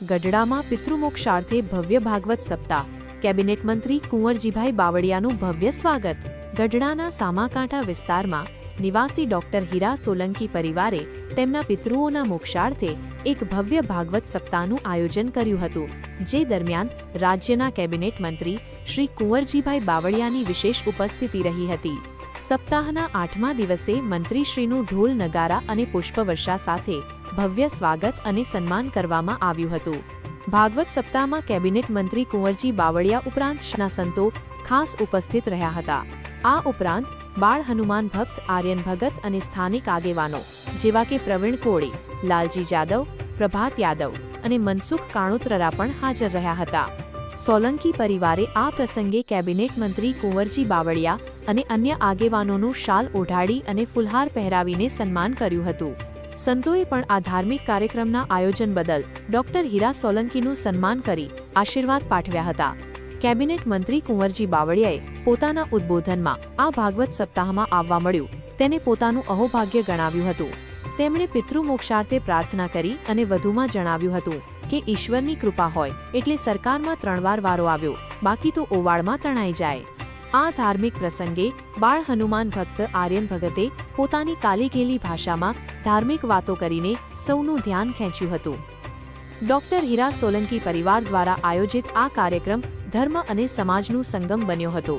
ગઢડામાં પિતૃમોક્ષાર્થે ભવ્ય ભાગવત સપ્તાહ. કેબિનેટ મંત્રી કુંવરજીભાઈ બાવળિયાનું ભવ્ય સ્વાગત. ગઢડાના સામાકાંઠા વિસ્તારમાં નિવાસી ડોક્ટર હીરા સોલંકી પરિવારે તેમના પિતૃઓના મોક્ષાર્થે એક ભવ્ય ભાગવત સપ્તાહનું આયોજન કર્યું હતું, જે દરમિયાન રાજ્યના કેબિનેટ મંત્રી શ્રી કુંવરજીભાઈ બાવળિયાની વિશેષ ઉપસ્થિતિ રહી હતી. સપ્તાહના આઠમા દિવસે મંત્રીશ્રીનું ઢોલ નગારા અને પુષ્પવર્ષા સાથે ભવ્ય સ્વાગત અને સન્માન કરવામાં આવ્યું હતું. ભાગવત સપ્તાહમાં કેબિનેટ મંત્રી કુંવરજી બાવળિયા ઉપરાંત સંતો ખાસ ઉપસ્થિત રહ્યા હતા. આ ઉપરાંત બાળ હનુમાન ભક્ત, આર્યન ભગત અને સ્થાનિક આગેવાનો, જેવા કે પ્રવીણ કોળી, લાલજી જાદવ, પ્રભાત યાદવ અને મનસુખ કાણોત્રરા પણ હાજર રહ્યા હતા. સોલંકી પરિવારે આ પ્રસંગે કેબિનેટ મંત્રી કુંવરજી બાવળિયા અને અન્ય આગેવાનોનું શાલ ઓઢાડી અને ફુલહાર પહેરાવીને સન્માન કર્યું હતું. સંતોએ પણ આ ધાર્મિક કાર્યક્રમના આયોજન બદલ ડોક્ટર હીરા સોલંકીનું સન્માન કરી આશીર્વાદ પાઠવ્યા હતા. કેબિનેટ મંત્રી કુંવરજી બાવળિયાએ પોતાના ઉદ્બોધનમાં આ ભાગવત સપ્તાહમાં આવવા મળ્યું, તેને પોતાનું અહોભાગ્ય ગણાવ્યું હતું. તેમણે પિતૃમોક્ષાર્થે પ્રાર્થના કરી અને વધુમાં જણાવ્યું હતું કે ઈશ્વરની કૃપા હોય, એટલે સરકારમાં ત્રણ વાર આવ્યો, બાકી તો ઓવાળમાં તણાઈ જાય. આ ધાર્મિક પ્રસંગે બાળ હનુમાન ભક્ત આર્યન ભગતે પોતાની કાલીગેલી ભાષામાં ધાર્મિક વાતો કરીને સૌનું ધ્યાન ખેંચ્યું હતું. ડોક્ટર હીરા સોલંકી પરિવાર દ્વારા આયોજિત આ કાર્યક્રમ ધર્મ અને સમાજનું સંગમ બન્યો હતો.